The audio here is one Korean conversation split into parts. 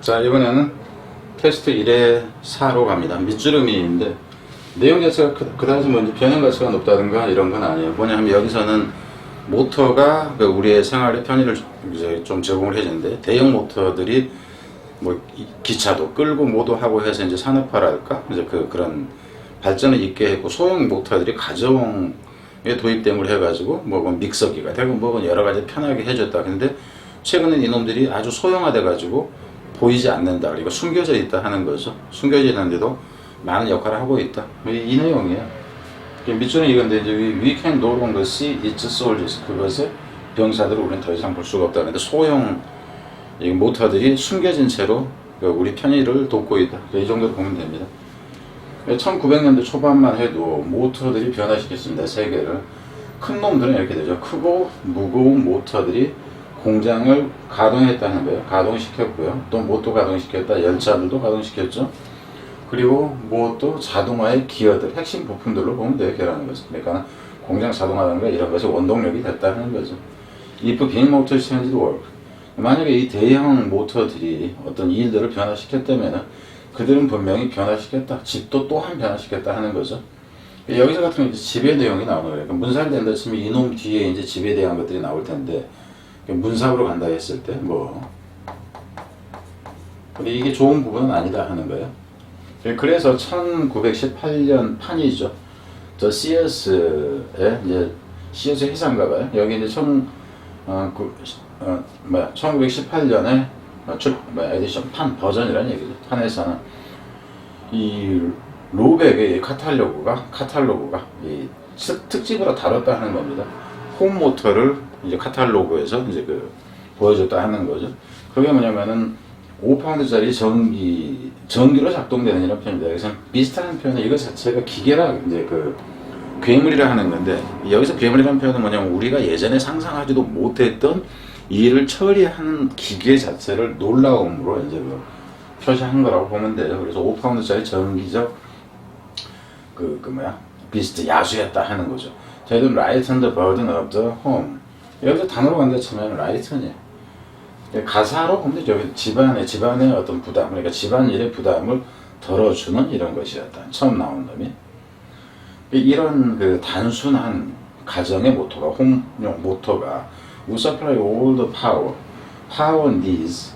자 이번에는 테스트 1의 4로 갑니다. 밑주름이인데 내용 자체가 그- 그다지 뭔지 변형 가치가 높다든가 이런 건 아니에요. 뭐냐면 여기서는 모터가 그 우리의 생활의 편의를 좀 제공을 해주는데 대형 모터들이 뭐 이- 기차도 끌고 뭐도 하고 해서 이제 산업화랄까 이제 그 그런 발전을 있게 했고 소형 모터들이 가정에 도입됨을 해가지고 뭐 믹서기가 되고 뭐 여러 가지 편하게 해줬다. 근데 최근에 이놈들이 아주 소형화돼가지고 보이지 않는다. 그리고 숨겨져 있다 하는 거죠. 숨겨져 있는데도 많은 역할을 하고 있다. 이, 이 내용이에요. 밑줄은 이건데 이제 we, can no longer see its soldiers. 그것의 병사들을 우리는 더 이상 볼 수가 없다. 근데 소형 이 모터들이 숨겨진 채로 그 우리 편의를 돕고 있다. 이 정도로 보면 됩니다. 1900년대 초반만 해도 모터들이 변화시켰습니다. 세계를. 큰 놈들은 이렇게 되죠. 크고 무거운 모터들이 공장을 가동했다는 거예요. 가동시켰고요. 또 모터 가동시켰다. 열차들도 가동시켰죠. 그리고 뭐또 자동화의 기어들, 핵심 부품들로 보면 돼요. 걔라는 거죠. 그러니까 공장 자동화라는 거 이런 것이 원동력이 됐다는 거죠. If big motors changed the world. 만약에 이 대형 모터들이 어떤 일들을 변화시켰다면 그들은 분명히 변화시켰다. 집도 또한 변화시켰다 하는 거죠. 여기서 같은 경우 이제 지배 내용이 나오는 거예요. 그러니까 문살된다 치면 이놈 뒤에 이제 지배에 대한 것들이 나올 텐데 문삽으로 간다 했을 때 뭐. 근데 이게 좋은 부분은 아니다 하는 거예요. 그래서 1918년 판이죠. 저 CS의 이제 CS 봐요. 여기 이제 청, 어, 그, 어, 뭐야, 1918년에 출, 뭐야, 에디션 판 버전이라는 얘기죠. 판에서는 이 로백의 카탈로그가, 카탈로그가 이 특- 특집으로 다뤘다 하는 겁니다. 홈 모터를 이제 카탈로그에서 이제 그 보여줬다 하는 거죠. 그게 뭐냐면은 5파운드짜리 전기, 전기로 작동되는 이런 표현입니다. 여기서 비슷한 표현은 이거 자체가 기계라 이제 그 괴물이라 하는 건데 여기서 괴물이라는 표현은 뭐냐면 우리가 예전에 상상하지도 못했던 일을 처리하는 기계 자체를 놀라움으로 이제 그 표시한 거라고 보면 돼요. 그래서 5파운드짜리 전기적 그, 그 뭐야 비스트 야수였다 하는 거죠. 저희도 the burden of the home 여기서 단어로 간다 치면 lightn이에요. 가사로 보면 저기 집안의 집안의 어떤 부담 그러니까 집안일의 부담을 덜어주는 이런 것이었다. 처음 나온 놈이 이런 그 단순한 가정의 모토가 홈용 모토가 will supply all the power, power needs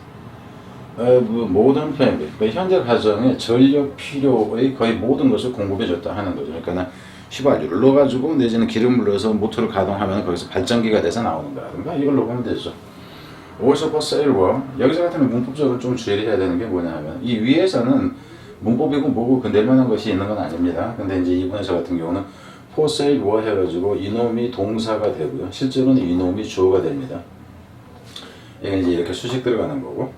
of 모든 family. 그 현재 가정의 전력 필요의 거의 모든 것을 공급해줬다 하는 거죠. 그러니까 휘발유를 넣어가지고 내지는 기름을 넣어서 모터를 가동하면 거기서 발전기가 돼서 나오는 거라든가 이걸로 보면 되죠. for sale were 여기서 같으면 문법적으로 좀 주의를 해야 되는 게 뭐냐면 이 위에서는 문법이고 뭐고 근될 만한 것이 있는 건 아닙니다. 근데 이제 이분에서 같은 경우는 for sale were 해가지고 이놈이 동사가 되고요. 실제로는 이놈이 주어가 됩니다. 이게 이제 이렇게 수식 들어가는 거고.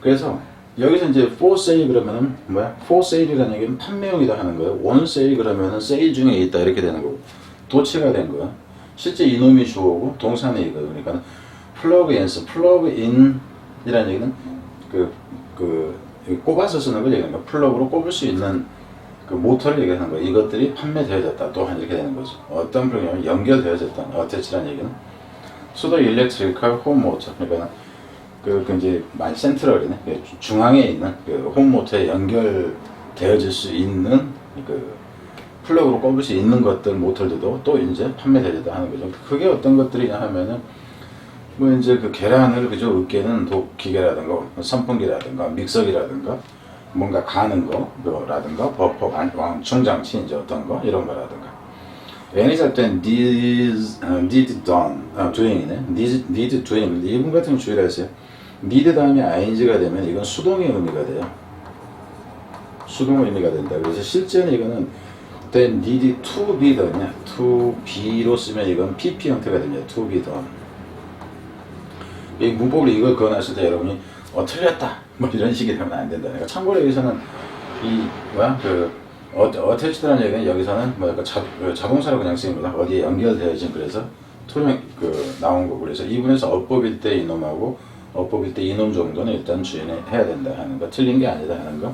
그래서 여기서 이제 for sale 그러면은 뭐야? for sale이라는 얘기는 판매용이다 하는 거예요. on sale 그러면은 sale 중에 있다 이렇게 되는 거고. 도치가 된 거야. 실제 이놈이 주어고 동사는 이거 그러니까 plug in, plug in이라는 얘기는 그, 그, 꼽아서 쓰는 걸 얘기하는 거야. 플러그로 꼽을 수 있는 그 모터를 얘기하는 거야. 이것들이 판매되어졌다. 또한 이렇게 되는 거죠. 어떤 프로그램이 연결되어졌다. 어태치라는 얘기는. 수도 일렉트리컬 홈 모터. 그러니까 그, 그 이제 많이 센트럴이네. 그 주- 중앙에 있는 그 홈 모터에 연결되어질 수 있는 그 플러그로 꼽을 수 있는 것들 모터들도 또 이제 판매되어졌다 하는 거죠. 그게 어떤 것들이냐 하면은 뭐 이제 그 계란을 그저 으깨는 도 기계라든가 선풍기라든가 믹서기라든가 뭔가 가는 거라든가 버퍼 왕 충장치 이제 어떤 거 이런 거라든가 any 잡된 need need done 아, doing이네 need need doing 이분 같은 경우 주의하세요 need 다음에 ing가 되면 이건 수동의 의미가 돼요. 수동의 의미가 된다. 그래서 실제는 이거는 then need to be done이야. to be로 쓰면 이건 pp 형태가 됩니다. to be done. 이 문법으로 이걸 그어놨을 때 여러분이 어 틀렸다. 뭐 이런 식이 되면 안 된다. 그러니까 참고로 여기서는 이 뭐야? 그 어, 어태치드라는 얘기는 여기서는 뭐야 그 자, 그 자동사로 그냥 쓰는 거다. 어디에 연결되어진 그래서 토령 그 나온 거고. 그래서 이분에서 어법일 때 이놈하고 어법일 때 이놈 정도는 일단 주의해야 된다 하는 거 틀린 게 아니다 하는 거.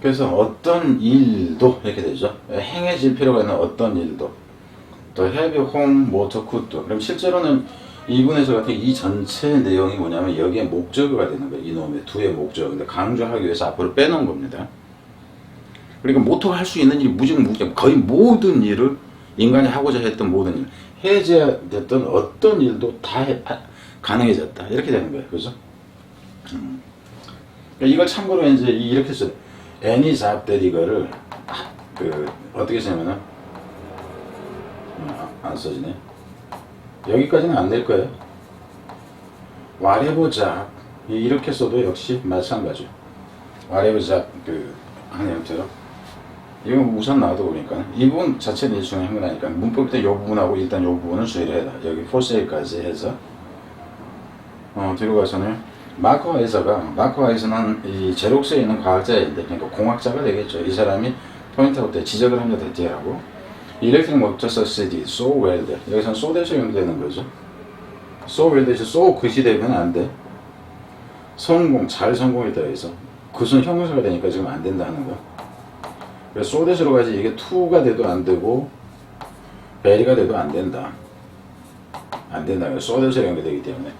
그래서 어떤 일도 이렇게 되죠. 행해질 필요가 있는 어떤 일도 또 heavy home motor could 그럼 실제로는 이분에서 같은 이 전체 내용이 뭐냐면 여기에 목적어가 되는 거예요. 이놈의 두의 목적. 근데 강조하기 위해서 앞으로 빼놓은 겁니다. 그러니까 모토가 할 수 있는 일이 무지무 무지 거의 모든 일을 인간이 하고자 했던 모든 일 해제됐던 어떤 일도 다 해- 하- 가능해졌다. 이렇게 되는 거예요. 그죠? 음. 그러니까 이걸 참고로 이제 이- 이렇게 써 job that 이거를 아, 그 어떻게 쓰냐면은 음, 아, 안 써지네. 여기까지는 안 될 거예요. 이- 이렇게 써도 역시 마찬가지 whatever job 그 하는 형태로. 이건 우선 놔도 보니까. 이 부분 자체는 건 아니까. 문법 때이 부분하고 일단 이 부분은 주의를 해라 여기 포세이까지 해서 어 뒤로 가서는 마크 와이저는 이 제록스에 있는 과학자인데 그러니까 공학자가 되겠죠 이 사람이 포인트아웃 때 지적을 디테일하고 이렉트릭 모터 서시디 so well 돼 여기서는 so 대서 연결되는 거죠 so well 대서 so 그시 되면 안 돼 성공 잘 성공했다 해서 그순 형용사가 되니까 지금 안 된다 하는 거 그래서 소대시로 가지 이게 투가 돼도 안 되고 베리가 돼도 안 된다. 안 된다. 소대시로 연결되기 때문에.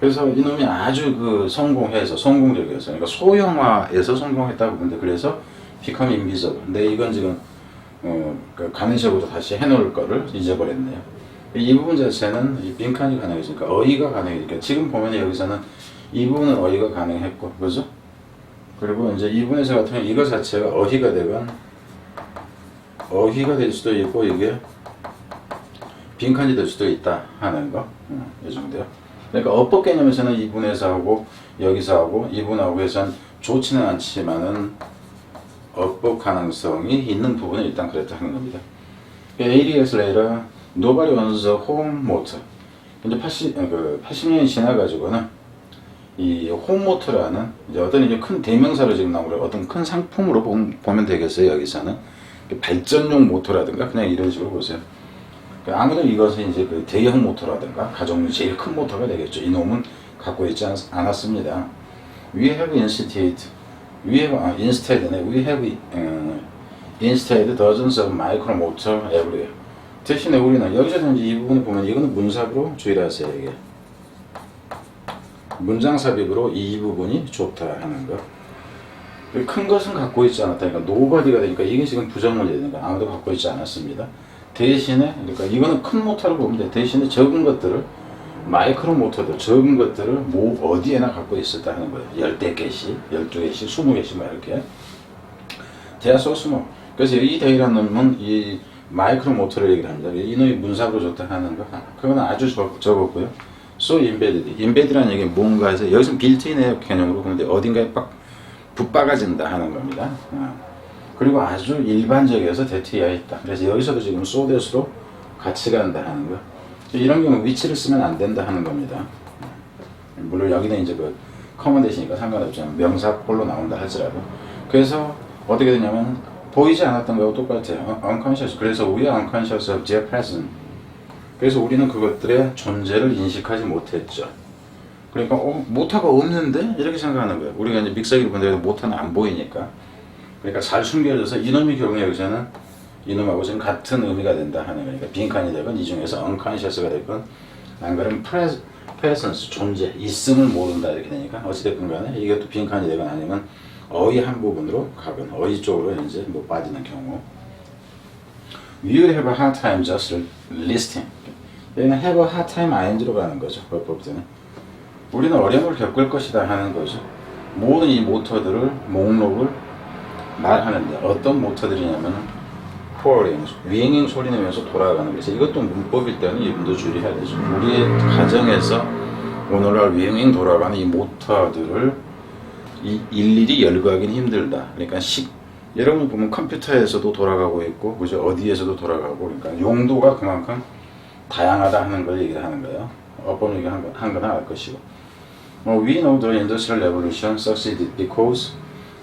그래서 이놈이 아주 그 성공해서 성공적이었어요. 그러니까 소형화에서 성공했다고 보는데 그래서 become. 근데 이건 지금 어, 그 가능적으로 다시 해놓을 거를 잊어버렸네요. 이 부분 자체는 이 빈칸이 가능해지니까 어휘가 가능해지니까 지금 보면 여기서는 이 부분은 어휘가 가능했고 그죠? 그리고 이제 이 부분에서 같으면 이거 자체가 어휘가 되건 어휘가 될 수도 있고 이게 빈칸이 될 수도 있다 하는 거. 음, 이 정도요. 그러니까 어법 개념에서는 이분에서 하고 여기서 하고 이분하고 해서는 좋지는 않지만은 어법 가능성이 있는 부분은 일단 그렇다 하는 겁니다. 80 years later, nobody owns a home motor. 이제 80, 그 80년이 지나가지고는 이 홈모터라는 이제 어떤 이제 큰 대명사로 지금 나오는 어떤 큰 상품으로 보- 보면 되겠어요 여기서는 발전용 모터라든가 그냥 이런 식으로 보세요. 그러니까 아무도 이것은 이제 그 대형 모터라든가 가정용 제일 큰 모터가 되겠죠. 이놈은 갖고 있지 않, 않았습니다. We have instituted, we have 아, instead네, we have 어, instead dozens of micro motor everywhere. 대신에 우리는 여기서 이제 이 부분을 보면 이거는 문sab으로 주의를 하세요 이게. 문장 삽입으로 이 부분이 좋다 하는 거. 큰 것은 갖고 있지 않았다니까 노바디가 되니까 이게 지금 부정문이 되니까 아무도 갖고 있지 않았습니다. 대신에 그러니까 이거는 큰 모터로 보면 돼. 대신에 적은 것들을 마이크로 모터들 적은 것들을 뭐 어디에나 갖고 있었다 하는 거예요. 열대 개씩, 열두 개씩, 스무 개씩 막 이렇게. 대야 소스모. 그래서 이 대이라는 놈은 이 마이크로 모터를 얘기를 합니다. 이 놈이 문sab으로 좋다 하는 거. 그건 아주 적, 적었고요. so embedded. embedded라는 얘기는 뭔가에서 여기서는 빌트인의 개념으로 보는데 어딘가에 빡 붙박아진다 하는 겁니다. 어. 그리고 아주 일반적이어서 대퇴해야 있다. 그래서 여기서도 지금 소대수로 같이 간다 하는 거. 이런 경우 위치를 쓰면 안 된다 하는 겁니다. 물론 여기는 이제 그 커먼 대시니까 상관없지만 명사 폴로 나온다 할지라도. 그래서 어떻게 되냐면 보이지 않았던 거하고 똑같아요. 어, unconscious. 그래서 we are unconscious of their presence. 그래서 우리는 그것들의 존재를 인식하지 못했죠. 그러니까 어, 모터가 없는데 이렇게 생각하는 거예요. 우리가 이제 믹서기를 본데 모터는 안 보이니까. 그러니까 잘 숨겨져서 이놈의 경우에 여기서는 이놈하고 지금 같은 의미가 된다 하는 거니까 빈칸이 되건 이 중에서 unconscious가 되건 안 그러면 pres, presence 존재 있음을 모른다 이렇게 되니까 어찌됐건 간에 또 빈칸이 되건 아니면 어휘 한 부분으로 가건 어휘 쪽으로 이제 못 빠지는 경우. We will have a hard time just listing 여기는 have a hard time ing로 가는 거죠 법법 때는. 우리는 어려움을 겪을 것이다 하는 거죠. 모든 이 모터들을 목록을 말하는데 어떤 모터들이냐면 pouring, 윙잉 소리 내면서 돌아가는 그래서 이것도 문법일 때는 이분도 주의해야 되죠. 우리의 가정에서 오늘날 윙잉 돌아가는 이 모터들을 이 일일이 열거하기는 힘들다. 그러니까 식 여러분 보면 컴퓨터에서도 돌아가고 있고 그죠 어디에서도 돌아가고 그러니까 용도가 그만큼 다양하다 하는 걸 얘기를 하는 거예요. 어법 얘기 한 건, 한 건알 것이고. 뭐, we know the industrial revolution succeeded because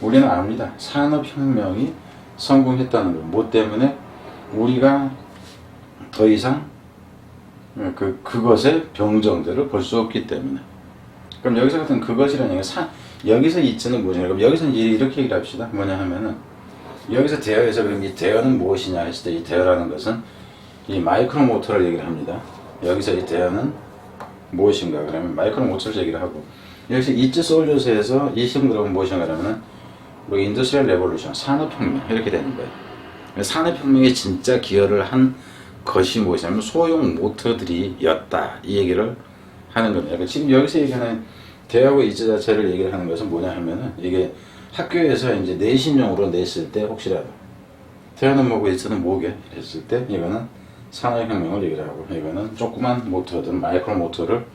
우리는 압니다. 산업혁명이 성공했다는 거. 뭐 때문에? 우리가 더 이상 그, 그것의 병정들을 볼 수 없기 때문에. 그럼 여기서 같은 그것이라는 얘기가 사, 여기서 있지는 뭐냐. 그럼 여기서 이렇게 얘기를 합시다. 뭐냐 하면은 여기서 대어에서 그럼 이 대어는 무엇이냐 했을 때 이 대어라는 것은 이 마이크로 모터를 얘기를 합니다. 여기서 이 대어는 무엇인가 그러면 마이크로 모터를 얘기를 하고 역시 이츠 솔저스에서 이 무엇인가 그러면 우 리 인더스트리얼 레볼루션 산업혁명 이렇게 되는 거예요. 산업혁명에 진짜 기여를 한 것이 무엇이냐면 소형 모터들이었다 이 얘기를 하는 겁니다. 그러니까 지금 여기서 얘기하는 대하고 이츠 자체를 얘기를 하는 것은 뭐냐 하면은 이게 학교에서 이제 내신용으로 냈을 때 혹시라도 대하는 뭐고 이츠는 뭐게 했을 때 이거는 산업혁명을 얘기를 하고 이거는 조그만 모터들 마이크로 모터를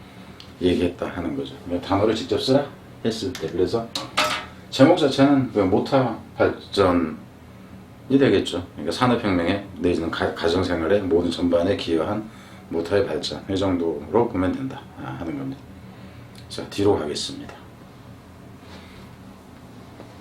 얘기했다 하는 거죠. 그러니까 단어를 직접 쓰라 했을 때 그래서 제목 자체는 그 모터 발전이 되겠죠. 그러니까 산업혁명에 내지는 가, 가정생활의 모든 전반에 기여한 모터의 발전 이 정도로 보면 된다 아, 하는 겁니다. 자 뒤로 가겠습니다.